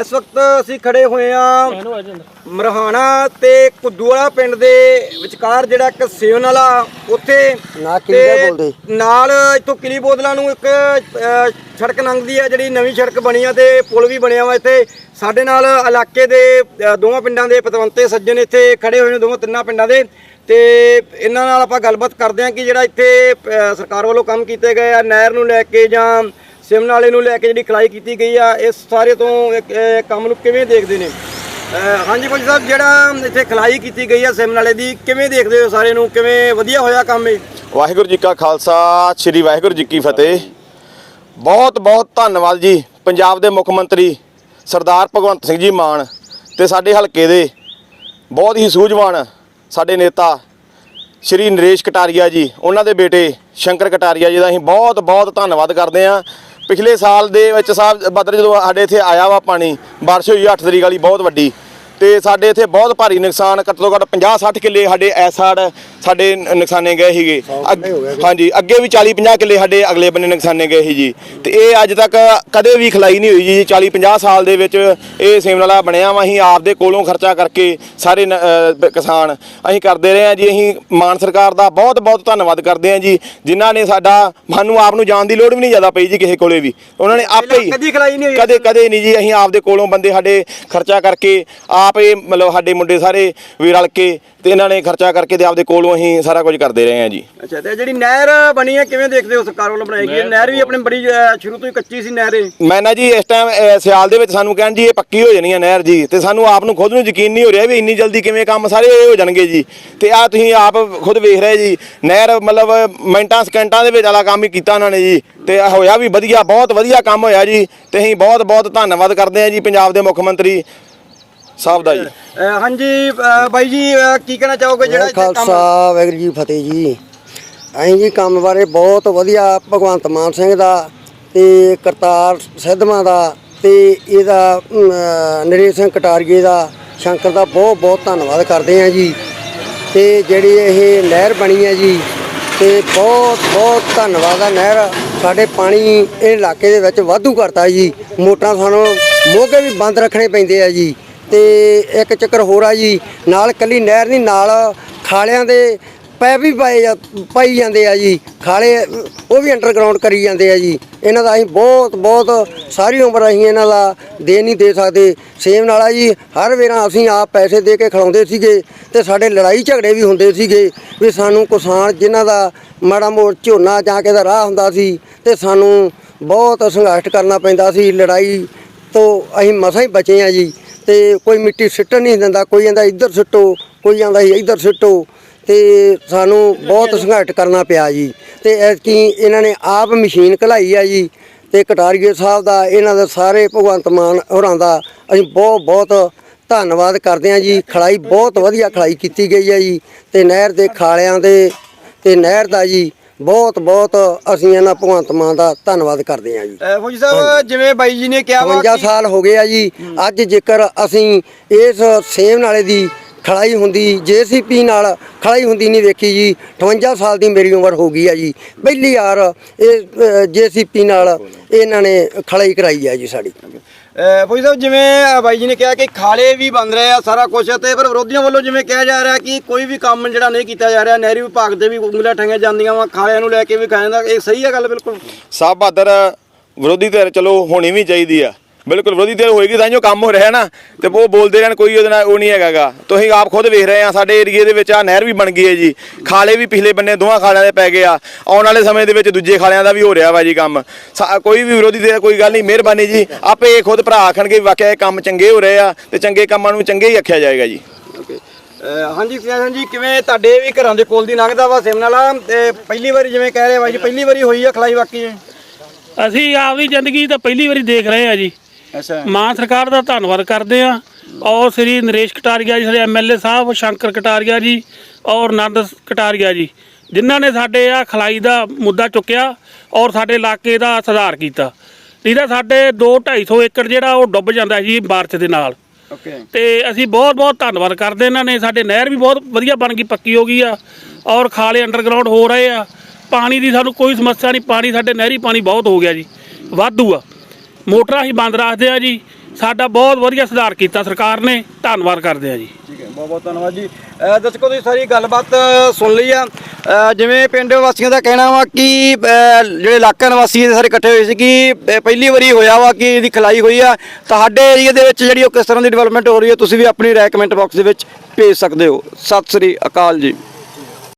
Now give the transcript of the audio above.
ਇਸ ਵਕਤ ਅਸੀਂ ਖੜੇ ਹੋਏ ਆ ਮਰਹਾਣਾ ਤੇ ਕੁੱਦੂਵਾਲਾ ਪਿੰਡ ਦੇ ਵਿਚਕਾਰ ਜਿਹੜਾ ਇੱਕ ਸੇਵਨ ਵਾਲਾ ਉੱਥੇ ਨਾ ਕਿਲੀ ਬੋਲਦੇ। ਨਾਲ ਇੱਥੋਂ ਕਿਲੀ ਬੋਦਲਾਂ ਨੂੰ ਇੱਕ ਸੜਕ ਲੰਘਦੀ ਹੈ ਜਿਹੜੀ ਨਵੀਂ ਸੜਕ ਬਣੀ ਆ ਤੇ ਪੁਲ ਵੀ ਬਣਿਆ ਵਾ ਇੱਥੇ। ਸਾਡੇ ਨਾਲ ਇਲਾਕੇ ਦੇ ਦੋਵਾਂ ਪਿੰਡਾਂ ਦੇ ਪਤਵੰਤੇ ਸੱਜਣ ਇੱਥੇ ਖੜੇ ਹੋਏ ਨੇ ਦੋਵਾਂ ਤਿੰਨਾਂ ਪਿੰਡਾਂ ਦੇ। ਤੇ ਇਹਨਾਂ ਨਾਲ ਆਪਾਂ ਗੱਲਬਾਤ ਕਰਦੇ ਹਾਂ ਕਿ ਜਿਹੜਾ ਇੱਥੇ ਸਰਕਾਰ ਵੱਲੋਂ ਕੰਮ ਕੀਤੇ ਗਏ ਆ ਨਹਿਰ ਨੂੰ ਲੈ ਕੇ ਜਾਂ ਸਿਮ ਨਾਲੇ ਨੂੰ ਲੈ ਕੇ ਜਿਹੜੀ ਖਲਾਈ ਕੀਤੀ ਗਈ ਆ ਇਸ ਸਾਰੇ ਤੋਂ ਕੰਮ ਨੂੰ ਕਿਵੇਂ ਦੇਖਦੇ ਨੇ? ਹਾਂਜੀ ਭਾਈ ਸਾਹਿਬ, ਜਿਹੜਾ ਇੱਥੇ ਖਲਾਈ ਕੀਤੀ ਗਈ ਆ ਸਿਮ ਨਾਲੇ ਦੀ ਕਿਵੇਂ ਦੇਖਦੇ ਹੋ ਸਾਰੇ ਨੂੰ? ਕਿਵੇਂ ਵਧੀਆ ਹੋਇਆ ਕੰਮ ਇਹ? ਵਾਹਿਗੁਰੂ ਜੀ ਕਾ ਖਾਲਸਾ, ਸ੍ਰੀ ਵਾਹਿਗੁਰੂ ਜੀ ਕੀ ਫਤਿਹ। ਬਹੁਤ ਬਹੁਤ ਧੰਨਵਾਦ ਜੀ, ਪੰਜਾਬ ਦੇ ਮੁੱਖ ਮੰਤਰੀ ਸਰਦਾਰ ਭਗਵੰਤ ਸਿੰਘ ਜੀ ਮਾਨ ਤੇ ਸਾਡੇ ਹਲਕੇ ਦੇ ਬਹੁਤ ਹੀ ਸੂਝਵਾਨ ਸਾਡੇ ਨੇਤਾ ਸ਼੍ਰੀ ਨਰੇਸ਼ ਕਟਾਰੀਆ ਜੀ, ਉਹਨਾਂ ਦੇ ਬੇਟੇ ਸ਼ੰਕਰ ਕਟਾਰੀਆ ਜੀ ਦਾ ਅਸੀਂ ਬਹੁਤ ਬਹੁਤ ਧੰਨਵਾਦ ਕਰਦੇ ਹਾਂ। ਪਿਛਲੇ ਸਾਲ ਦੇ ਵਿੱਚ ਸਾਹਿਬ, ਬਦਰ ਜਦੋਂ ਸਾਡੇ ਇੱਥੇ ਆਇਆ ਵਾ ਪਾਣੀ, ਬਾਰਿਸ਼ ਹੋਈ 8 ਤਰੀਕ ਵਾਲੀ, ਬਹੁਤ ਵੱਡੀ। ਤੇ ਸਾਡੇ ਇੱਥੇ ਬਹੁਤ ਭਾਰੀ ਨੁਕਸਾਨ ਘੱਟੋ ਘੱਟ 50 60 ਕਿੱਲੇ ਸਾਡੇ ਸਾਈਡ ਸਾਡੇ ਨੁਕਸਾਨੇ ਗਏ ਸੀਗੇ। ਹਾਂਜੀ ਅੱਗੇ ਵੀ 40 50 ਕਿੱਲੇ ਸਾਡੇ ਅਗਲੇ ਬੰਨੇ ਨੁਕਸਾਨੇ ਗਏ ਸੀ ਜੀ। ਤੇ ਇਹ ਅੱਜ ਤੱਕ ਕਦੇ ਵੀ ਖਲਾਈ ਨਹੀਂ ਹੋਈ ਜੀ। 40 50 ਸਾਲ ਦੇ ਵਿੱਚ ਇਹ ਸੇਮ ਨਾਲਾ ਬਣਿਆ ਵਾ। ਅਸੀਂ ਆਪਦੇ ਕੋਲੋਂ ਖਰਚਾ ਕਰਕੇ ਸਾਰੇ ਕਿਸਾਨ ਅਸੀਂ ਕਰਦੇ ਰਹੇ ਹਾਂ ਜੀ। ਅਸੀਂ ਮਾਨ ਸਰਕਾਰ ਦਾ ਬਹੁਤ ਬਹੁਤ ਧੰਨਵਾਦ ਕਰਦੇ ਹਾਂ ਜੀ। ਜਿਨ੍ਹਾਂ ਨੇ ਸਾਡਾ ਸਾਨੂੰ ਆਪ ਨੂੰ ਜਾਣ ਦੀ ਲੋੜ ਵੀ ਨਹੀਂ ਜ਼ਿਆਦਾ ਪਈ ਜੀ ਕਿਸੇ ਕੋਲੇ ਵੀ। ਉਹਨਾਂ ਨੇ ਆਪੇ ਹੀ ਕਦੀ ਕਦੇ ਨਹੀਂ ਜੀ। ਅਸੀਂ ਆਪਦੇ ਕੋਲੋਂ ਬੰਦੇ ਸਾਡੇ ਖਰਚਾ ਕਰਕੇ ਆਪ ਇਹ ਮਤਲਬ ਸਾਡੇ ਮੁੰਡੇ ਸਾਰੇ ਵੀ ਰਲ ਕੇ ਤੇ ਇਹਨਾਂ ਨੇ ਖਰਚਾ ਕਰਕੇ ਤੇ ਆਪਦੇ ਕੋਲੋਂ ਅਸੀਂ ਸਾਰਾ ਕੁਝ ਕਰਦੇ ਰਹੇ ਹਾਂ ਜੀ। ਅੱਛਾ ਤੇ ਜਿਹੜੀ ਨਹਿਰ ਬਣੀ ਹੈ ਕਿਵੇਂ ਦੇਖਦੇ ਹੋ ਸਰਕਾਰ ਵੱਲੋਂ ਬਣਾਈ ਗਈ ਹੈ? ਨਹਿਰ ਵੀ ਆਪਣੀ ਬੜੀ ਸ਼ੁਰੂ ਤੋਂ ਹੀ ਕੱਚੀ ਸੀ ਨਹਿਰ ਮੈਂ ਨਾ ਜੀ ਇਸ ਟਾਈਮ ਸਿਆਲ ਦੇ ਵਿੱਚ ਸਾਨੂੰ ਕਹਿਣ ਜੀ ਇਹ ਪੱਕੀ ਹੋ ਜਾਣੀ ਹੈ ਨਹਿਰ ਜੀ ਤੇ ਸਾਨੂੰ ਆਪ ਨੂੰ ਖੁਦ ਨੂੰ ਯਕੀਨ ਨਹੀਂ ਹੋ ਰਿਹਾ ਵੀ ਇੰਨੀ ਜਲਦੀ ਕਿਵੇਂ ਕੰਮ ਸਾਰੇ ਹੋ ਜਾਣਗੇ ਜੀ। ਤੇ ਆ ਤੁਸੀਂ ਆਪ ਖੁਦ ਵੇਖ ਰਹੇ ਜੀ ਨਹਿਰ ਮਤਲਬ ਮਿੰਟਾਂ ਸਕਿੰਟਾਂ ਦੇ ਵਿੱਚ ਵਾਲਾ ਕੰਮ ਹੀ ਕੀਤਾ ਉਹਨਾਂ ਨੇ ਜੀ ਤੇ ਇਹ ਹੋਇਆ ਵੀ ਵਧੀਆ ਬਹੁਤ ਵਧੀਆ ਕੰਮ ਹੋਇਆ ਜੀ ਤੇ ਅਸੀਂ ਬਹੁਤ ਬਹੁਤ ਧੰਨਵਾਦ ਕਰਦੇ ਹਾਂ ਜੀ ਪੰਜਾਬ ਦੇ ਮੁੱਖ ਮੰਤਰੀ ਸਾਹਿਬ ਦਾ ਜੀ ਅ, ਹਾਂਜੀ ਬਾਈ ਜੀ ਕੀ ਕਹਿਣਾ ਚਾਹੋਗੇ ਜਿਹੜਾ ਜਿਹੜਾ ਇੱਥੇ ਕੰਮ ਖਾਲਸਾ ਵਾਹਿਗੁਰੂ ਜੀ ਫਤਿਹ ਜੀ। ਅਸੀਂ ਜੀ ਕੰਮ ਬਾਰੇ ਬਹੁਤ ਵਧੀਆ ਭਗਵੰਤ ਮਾਨ ਸਿੰਘ ਦਾ ਤੇ ਕਰਤਾਰ ਸਿੱਧਵਾਂ ਦਾ ਤੇ ਇਹਦਾ ਅਮ, ਨਰੇਸ਼ ਸਿੰਘ ਕਟਾਰੀਏ ਦਾ ਸ਼ੰਕਰ ਦਾ ਬਹੁਤ ਬਹੁਤ ਧੰਨਵਾਦ ਕਰਦੇ ਹਾਂ ਜੀ। ਤੇ ਜਿਹੜੀ ਇਹ ਨਹਿਰ ਬਣੀ ਹੈ ਜੀ ਤੇ ਬਹੁਤ ਬਹੁਤ ਧੰਨਵਾਦ ਆ ਨਹਿਰ। ਸਾਡੇ ਪਾਣੀ ਇਹ ਇਲਾਕੇ ਦੇ ਵਿੱਚ ਵਾਧੂ ਕਰਤਾ ਜੀ। ਮੋਟਰਾਂ ਸਾਨੂੰ ਮੋਗੇ ਵੀ ਬੰਦ ਰੱਖਣੇ ਪੈਂਦੇ ਆ ਜੀ। ਤੇ ਇੱਕ ਚੱਕਰ ਹੋਰ ਆ ਜੀ, ਨਾਲ ਕੱਲੀ ਨਹਿਰ ਨਹੀਂ, ਨਾਲ ਖਾਲਿਆਂ ਦੇ ਪੈਪ ਵੀ ਪਾਏ ਜਾ- ਪਾਈ ਜਾਂਦੇ ਆ ਜੀ, ਖਾਲੇ ਉਹ ਵੀ ਅੰਡਰਗਰਾਉਂਡ ਕਰੀ ਜਾਂਦੇ ਆ ਜੀ। ਇਹਨਾਂ ਦਾ ਅਸੀਂ ਬਹੁਤ ਬਹੁਤ ਸਾਰੀ ਉਮਰ ਅਸੀਂ ਇਹਨਾਂ ਦਾ ਦੇ ਨਹੀਂ ਦੇ ਸਕਦੇ। ਸੇਮ ਨਾਲਾ ਜੀ, ਹਰ ਵੇਰਾ ਅਸੀਂ ਆਪ ਪੈਸੇ ਦੇ ਕੇ ਖਿਲਾਉਂਦੇ ਸੀਗੇ ਤੇ ਸਾਡੇ ਲੜਾਈ ਝਗੜੇ ਵੀ ਹੁੰਦੇ ਸੀਗੇ ਵੀ ਸਾਨੂੰ ਕਿਸਾਨ ਜਿਨ੍ਹਾਂ ਦਾ ਮਾੜਾ ਮੋੜ ਝੋਨਾ ਜਾਂ ਕੇ ਦਾ ਰਾਹ ਹੁੰਦਾ ਸੀ ਤੇ ਸਾਨੂੰ ਬਹੁਤ ਸੰਘਰਸ਼ ਕਰਨਾ ਪੈਂਦਾ ਸੀ। ਲੜਾਈ ਤੋਂ ਅਸੀਂ ਮਸਾਂ ਹੀ ਬਚੇ ਆ ਜੀ। ਤੇ ਕੋਈ ਮਿੱਟੀ ਸਿੱਟਣ ਨਹੀਂ ਦਿੰਦਾ, ਕੋਈ ਕਹਿੰਦਾ ਇੱਧਰ ਸਿੱਟੋ, ਕੋਈ ਕਹਿੰਦਾ ਸੀ ਇੱਧਰ ਸਿੱਟੋ, ਤੇ ਸਾਨੂੰ ਬਹੁਤ ਸੰਘਰਸ਼ ਕਰਨਾ ਪਿਆ ਜੀ। ਤੇ ਐਤਕੀ ਇਹਨਾਂ ਨੇ ਆਪ ਮਸ਼ੀਨ ਘਲਾਈ ਆ ਜੀ, ਤੇ ਕਟਾਰੀਏ ਸਾਹਿਬ ਦਾ, ਇਹਨਾਂ ਦੇ ਸਾਰੇ ਭਗਵੰਤ ਮਾਨ ਹੋਰਾਂ ਦਾ ਅਸੀਂ ਬਹੁਤ ਬਹੁਤ ਧੰਨਵਾਦ ਕਰਦੇ ਹਾਂ ਜੀ। ਖੜਾਈ ਬਹੁਤ ਵਧੀਆ ਖੜਾਈ ਕੀਤੀ ਗਈ ਹੈ ਜੀ, ਤੇ ਨਹਿਰ ਦੇ ਖਾਲਿਆਂ ਦੇ, ਤੇ ਨਹਿਰ ਦਾ ਜੀ ਬਹੁਤ ਬਹੁਤ ਅਸੀਂ ਇਹਨਾਂ ਭਗਵੰਤ ਮਾਨ ਦਾ ਧੰਨਵਾਦ ਕਰਦੇ ਹਾਂ ਜੀ। ਫੌਜੀ ਸਾਹਿਬ ਜਿਵੇਂ ਬਾਈ ਜੀ ਨੇ ਕਿਹਾ ਵਾ 52 ਕਿ- ਸਾਲ ਹੋ ਗਏ ਆ ਜੀ। ਅੱਜ ਜੇਕਰ ਅਸੀਂ ਇਸ ਸੇਮ ਨਾਲੇ ਦੀ ਖੜਾਈ ਹੁੰਦੀ ਜੀਸੀਪੀ ਨਾਲ ਖੜਾਈ ਹੁੰਦੀ ਨਹੀਂ ਵੇਖੀ ਜੀ 58 ਸਾਲ ਦੀ ਮੇਰੀ ਉਮਰ ਹੋ ਗਈ ਆ ਜੀ। ਪਹਿਲੀ ਵਾਰ ਇਹ ਜੀਸੀਪੀ ਨਾਲ ਇਹਨਾਂ ਨੇ ਖੜਾਈ ਕਰਾਈ ਆ ਜੀ ਸਾਡੀ। ਅ, ਸਾਹਿਬ ਜਿਵੇਂ ਬਾਈ ਜੀ ਨੇ ਕਿਹਾ ਕਿ ਖਾਲੇ ਵੀ ਬਣ ਰਹੇ ਆ ਸਾਰਾ ਕੁਝ ਤੇ ਪਰ ਵਿਰੋਧੀਆਂ ਵੱਲੋਂ ਜਿਵੇਂ ਕਿਹਾ ਜਾ ਰਿਹਾ ਕਿ ਕੋਈ ਵੀ ਕੰਮ ਜਿਹੜਾ ਨਹੀਂ ਕੀਤਾ ਜਾ ਰਿਹਾ ਨਹਿਰੀ ਵਿਭਾਗ ਦੇ ਵੀ ਉਂਗਲਾਂ ਠੰਗੀਆਂ ਜਾਂਦੀਆਂ ਵਾ ਖਾਲਿਆਂ ਨੂੰ ਲੈ ਕੇ ਵੀ ਕਹਿੰਦਾ ਇਹ ਸਹੀ ਹੈ ਗੱਲ ਬਿਲਕੁਲ? ਸਾਹਿਬ ਬਹਾਦਰ ਵਿਰੋਧੀ ਧਿਰ ਚਲੋ ਹੋਣੀ ਵੀ ਚਾਹੀਦੀ ਆ। ਬਿਲਕੁਲ ਵਿਰੋਧੀ ਧਿਰ ਹੋਏਗੀ ਤਾਂ ਜੋ ਕੰਮ ਹੋ ਰਿਹਾ ਨਾ। ਤੇ ਉਹ ਬੋਲਦੇ ਰਹਿਣ ਕੋਈ ਉਹਦੇ ਨਾਲ ਉਹ ਨਹੀਂ ਹੈਗਾਗਾ। ਤੁਸੀਂ ਆਪ ਖੁਦ ਵੇਖ ਰਹੇ ਆ ਸਾਡੇ ਏਰੀਏ ਦੇ ਵਿੱਚ ਆ ਨਹਿਰ ਵੀ ਬਣ ਗਈ ਹੈ ਜੀ। ਖਾਲੇ ਵੀ ਪਿਛਲੇ ਬੰਨੇ ਦੋਵਾਂ ਖਾਲਿਆਂ ਦੇ ਪੈ ਗਏ ਆ। ਆਉਣ ਵਾਲੇ ਸਮੇਂ ਦੇ ਵਿੱਚ ਦੂਜੇ ਖਾਲਿਆਂ ਦਾ ਵੀ ਹੋ ਰਿਹਾ ਵਾ ਜੀ ਕੰਮ। ਸਾ- ਕੋਈ ਵੀ ਵਿਰੋਧੀ ਧਿਰ ਕੋਈ ਗੱਲ ਨਹੀਂ ਮਿਹਰਬਾਨੀ ਜੀ। ਆਪੇ ਇਹ ਖੁਦ ਭਰਾ ਆਖਣਗੇ ਵੀ ਵਾਕਿਆ ਇਹ ਕੰਮ ਚੰਗੇ ਹੋ ਰਹੇ ਆ ਤੇ ਚੰਗੇ ਕੰਮਾਂ ਨੂੰ ਚੰਗੇ ਹੀ ਆਖਿਆ ਜਾਏਗਾ ਜੀ। ਹਾਂਜੀ ਸਿਆਸਨ ਜੀ ਕਿਵੇਂ ਤੁਹਾਡੇ ਵੀ ਘਰਾਂ ਦੇ ਕੋਲ ਦੀ ਲੰਘਦਾ ਵਾ ਸਿਮ ਨਾਲਾ ਤੇ ਪਹਿਲੀ ਵਾਰੀ ਜਿਵੇਂ ਕਹਿ ਰਹੇ ਬਾਈ ਜੀ ਪਹਿਲੀ ਵਾਰੀ ਹੋਈ ਆ ਖਲਾਈ ਵਾਕੀ ਅਸੀਂ ਆਪਦੀ ਜ਼ਿੰਦਗੀ ਤਾਂ ਪਹਿਲੀ ਵਾਰੀ ਦੇਖ ਰਹੇ ਆ ਜੀ। ਅੱਛਾ। ਮਾਨ ਸਰਕਾਰ ਦਾ ਧੰਨਵਾਦ ਕਰਦੇ ਆ ਔਰ ਸ੍ਰੀ ਨਰੇਸ਼ ਕਟਾਰੀਆ ਜੀ ਸਾਡੇ ਐਮਐਲਏ ਸਾਹਿਬ ਸ਼ੰਕਰ ਕਟਾਰੀਆ ਜੀ ਔਰ ਆਨੰਦ ਕਟਾਰੀਆ ਜੀ ਜਿਨ੍ਹਾਂ ਨੇ ਸਾਡੇ ਆ ਖਲਾਈ ਦਾ ਮੁੱਦਾ ਚੁੱਕਿਆ ਔਰ ਸਾਡੇ ਇਲਾਕੇ ਦਾ ਸੁਧਾਰ ਕੀਤਾ। ਤਾਂ ਸਾਡੇ 2 250 ਏਕੜ ਜਿਹੜਾ ਉਹ ਡੁੱਬ ਜਾਂਦਾ ਜੀ ਬਾਰਿਸ਼ ਦੇ ਨਾਲ। ਓਕੇ। ਤੇ ਅਸੀਂ ਬਹੁਤ ਬਹੁਤ ਧੰਨਵਾਦ ਕਰਦੇ ਇਹਨਾਂ ਨੇ ਸਾਡੇ ਨਹਿਰ ਵੀ ਬਹੁਤ ਵਧੀਆ ਬਣ ਗਈ ਪੱਕੀ ਹੋ ਗਈ ਆ ਔਰ ਖਾਲੇ ਅੰਡਰਗਰਾਉਂਡ ਹੋ ਰਹੇ ਆ। ਪਾਣੀ ਦੀ ਸਾਨੂੰ ਕੋਈ ਸਮੱਸਿਆ ਨਹੀਂ ਪਾਣੀ ਸਾਡੇ ਨਹਿਰੀ ਪਾਣੀ ਬਹੁਤ ਹੋ ਗਿਆ ਜੀ। ਵਾਧੂ ਆ। ਮੋਟਰਾਂ ਹੀ ਬੰਦ ਰੱਖਦੇ ਆ ਜੀ। ਸਾਡਾ ਬਹੁਤ ਵਧੀਆ ਸੁਧਾਰ ਕੀਤਾ ਸਰਕਾਰ ਨੇ। ਧੰਨਵਾਦ ਕਰਦੇ ਆ ਜੀ। ਠੀਕ ਹੈ ਬਹੁਤ ਬਹੁਤ ਧੰਨਵਾਦ ਜੀ। ਅ, ਦਰਸ਼ਕੋ ਤੁਸੀਂ ਸਾਰੀ ਗੱਲਬਾਤ ਸੁਣ ਲਈ ਆ। ਜਿਵੇਂ ਪਿੰਡ ਵਾਸੀਆਂ ਦਾ ਕਹਿਣਾ ਵਾ ਕਿ ਜਿਹੜੇ ਇਲਾਕਾ ਨਿਵਾਸੀ ਸਾਰੇ ਇਕੱਠੇ ਹੋਏ ਸੀ ਕਿ ਪਹਿਲੀ ਵਾਰੀ ਹੋਇਆ ਵਾ ਕਿ ਇਹਦੀ ਖਲਾਈ ਹੋਈ ਆ। ਤੁਹਾਡੇ ਏਰੀਆ ਦੇ ਵਿੱਚ ਜਿਹੜੀ ਉਹ ਕਿਸ ਤਰ੍ਹਾਂ ਦੀ ਡਿਵੈਲਪਮੈਂਟ ਹੋ ਰਹੀ ਹੈ ਤੁਸੀਂ ਵੀ ਆਪਣੀ ਰਾਏ ਕਮੈਂਟ ਬਾਕਸ ਦੇ ਵਿੱਚ ਭੇਜ ਸਕਦੇ ਹੋ। ਸਤਿ ਸ੍ਰੀ ਅਕਾਲ ਜੀ।